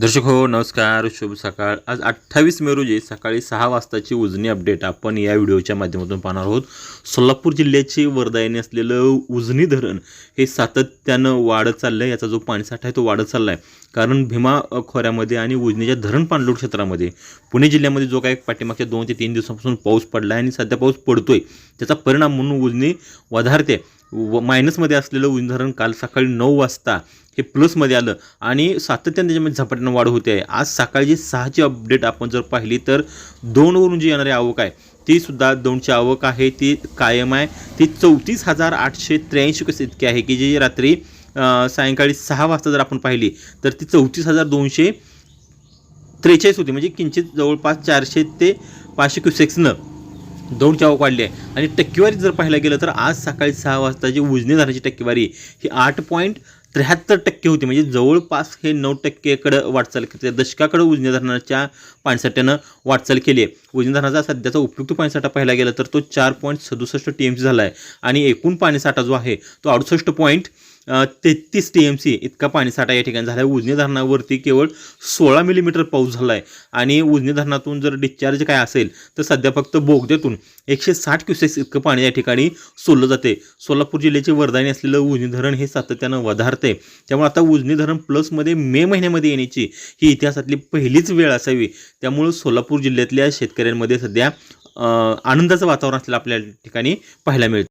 दर्शक हो नमस्कार शुभ सकाळ. आज अठ्ठावीस मे रोजी सकाळी सहा वाजताची उजनी अपडेट आपण या व्हिडिओच्या माध्यमातून पाहणार आहोत. सोलापूर जिल्ह्याचे वरदायनी असलेलं उजनी धरण हे सातत्यानं वाढत चाललं आहे याचा जो पाणीसाठा आहे तो वाढत चालला आहे कारण भीमा खोऱ्यामध्ये आणि उजनीच्या धरण पाणलोट क्षेत्रामध्ये पुणे जिल्ह्यामध्ये जो काही पाठीमागच्या दोन ते तीन दिवसापासून पाऊस पडला आहे आणि सध्या पाऊस पडतोय त्याचा परिणाम म्हणून उजनी वधारते. व मायनसमध्ये असलेलं उजनी धरण काल सकाळी नऊ वाजता हे प्लसमध्ये आलं. आणि सातत्याने त्याच्यामध्ये झपाट्यानं वाढ होते आहे. आज सकाळी जी सहाची अपडेट आपण जर पाहिली तर दोनवरून जी येणारी आवक आहे ती सुद्धा दोनची आवक आहे ती कायम आहे. ती चौतीस हजार आठशे त्र्याऐंशी कसं इतकी आहे की जी रात्री सायंकाळी सहा वाजता जर आपण पाहिली तर ती चौतीस हजार दोनशे त्रेचाळीस होती. म्हणजे किंचित जवळपास चारशे ते पाचशे क्युसेक्सनं दोनची आवक वाढली आहे. आणि टक्केवारी जर पाहायला गेलं तर आज सकाळी सहा वाजताची उजनी धरणाची टक्केवारी ही आठ पॉईंट त्र्याहत्तर टक्के होती. म्हणजे जवळपास हे नऊ टक्केकडं वाटचाल करते दशकाकडं उजनी धरणाच्या पाणीसाठ्यानं वाटचाल केली आहे. उजनी धरणाचा सध्याचा उपयुक्त पाणीसाठा पाहायला गेला तर तो चार पॉईंट सदुसष्ट टी एम सी झाला आहे. आणि एकूण पाणीसाठा जो आहे तो अडुसष्ट पॉईंट तेहतीस टी एम सी इतका पाणीसाठा या ठिकाणी झाला आहे उजनी धरणावरती केवळ सोळा मिलीमीटर पाऊस झाला आहे आणि उजनी धरणातून जर डिस्चार्ज काय असेल तर सध्या फक्त बोगद्यातून एकशे साठ क्युसेक्स इतकं पाणी या ठिकाणी सोडलं जाते सोलापूर जिल्ह्याचे वरदानी असलेलं उजनी धरण हे सातत्यानं वधारते त्यामुळे आता उजनी धरण प्लसमध्ये मे महिन्यामध्ये येण्याची ही इतिहासातली पहिलीच वेळ असावी. त्यामुळं सोलापूर जिल्ह्यातल्या शेतकऱ्यांमध्ये सध्या आनंदाचं वातावरण असलेलं आपल्या ठिकाणी पाहायला मिळतं